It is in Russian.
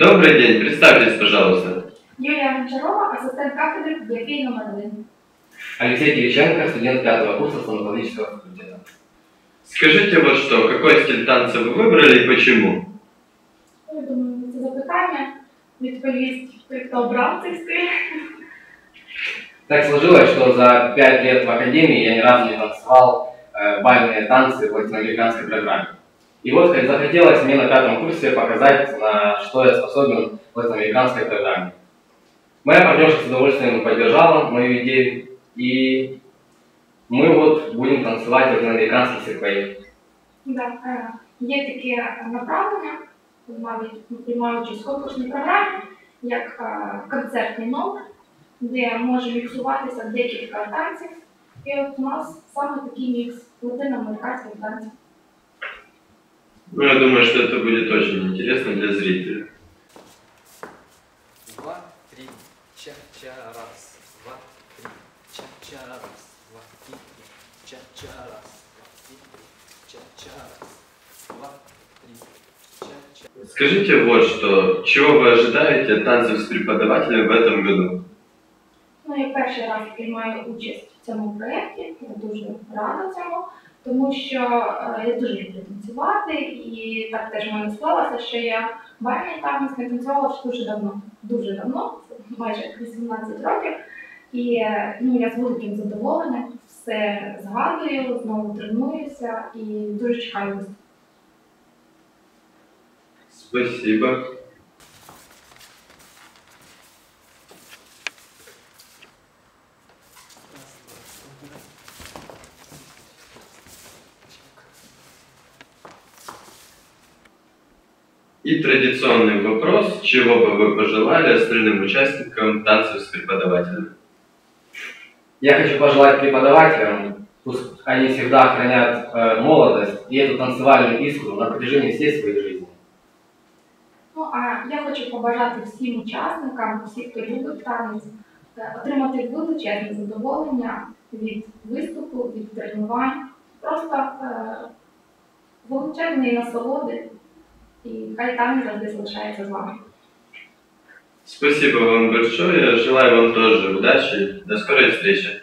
Добрый день, представьтесь, пожалуйста. Юлія Гончарова, асистент кафедри біології номер 1 Алексей Кириченко, студент пятого курса стоматологического факультета. Скажите вот что, какой стиль танца вы выбрали и почему? Я думаю, на це запитання відповість той, хто обрав цей стиль. Так сложилось, что за пять лет в академии я ни разу не танцевал э, бальные танцы в латиноамериканской программе. И вот как захотелось мне на пятом курсе показать, на что я способен в латиноамериканской программе. Моя партнерша с удовольствием поддержала мою идею, и мы вот будем танцевать латиноамериканский секвей. Да, е, є таке направлення, навіть приймаю участь в конкурсній програмі, як е, концертний номер, де може міксуватися декілька танців. І от у нас саме такий мікс латиноамериканських танців. Ну, я думаю, что это будет очень интересно для зрителя. Два, три, ча-ча, раз, два, три, ча-ча, раз, два, три, ча-ча, раз, два, три, ча-ча, раз, два, три, ча-ча. Скажите вот что, чего вы ожидаете от танцев с преподавателем в этом году? Ну, я перший раз приймаю участь в цьому проєкті, я дуже рада цьому, тому що е, я дуже люблю танцювати, і так теж в мене склалося, що я бальний танець не танцювала дуже давно, дуже давно, майже 18 років. І ну, я з великим задоволенням все згадую, знову тренуюся і дуже чекаю. Спасибо. И традиционный вопрос, чего бы вы пожелали остальным участникам танцев с преподавателем? Я хочу пожелать преподавателям, пусть они всегда хранят э, молодость и эту танцевальную искру на протяжении всей своей жизни. Ну а я хочу побажати всім учасникам, всім, хто любить танець, е, отримати величезне задоволення від виступу, від тренувань, просто е, величезної насолоди, і хай танець завжди залишається з вами. Спасибо вам большое. Желаю вам тоже удачи. До скорой встречи.